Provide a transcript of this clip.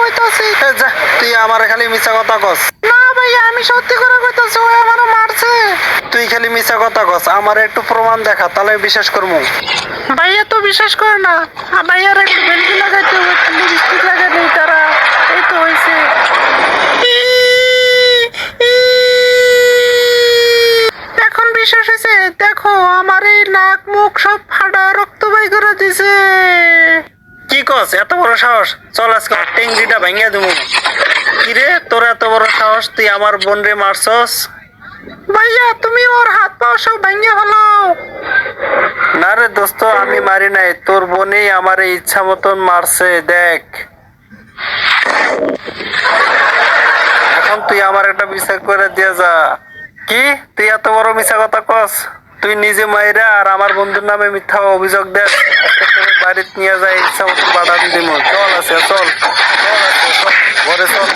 কইতাছি। এ যা তুই আমার খালি মিছা কথা কস। না ভাইয়া আমি সত্যি করে কইতাছি ওই আমারে মারছে। তুই খালি মিছা কথা কস আমার একটু প্রমাণ দেখা তাহলে বিশ্বাস করব ভাইয়া তো বিশ্বাস করে না ভাইয়ার একটু বেলকি লাগাইতে লিপস্টিক লাগাই তারা এই তো হয়েছে এখন বিশ্বাস হয়েছে দেখো আমার এই নাক মুখ সব ফাটা রক্ত বাই করে দিছে। কস, এত বড় সাহস? চল আজকে টেঙ্গিটা ভেঙে দেবো তোর এত বড় সাহস, তুই আমার বোন রে মারছস? ভাইয়া, তুমি ওর হাত সব ভেঙে ফেলাও না রে দোস্ত, আমি মারি নাই। তোর বোনই আমার ইচ্ছা মতন মারছে, দেখ। এখন তুই আমার একটা বিচার করে দিয়ে যা। কি? তুই এত বড় মিছা কথা কস? তুই নিজে মাইরা আর আমার বন্ধুর নামে মিথ্যা অভিযোগ তোর বাড়িতে নিয়ে যাই ইচ্ছা মতো বাধা দিদিম চল আছে, চল। চল আছে, চল। ঘরে চল।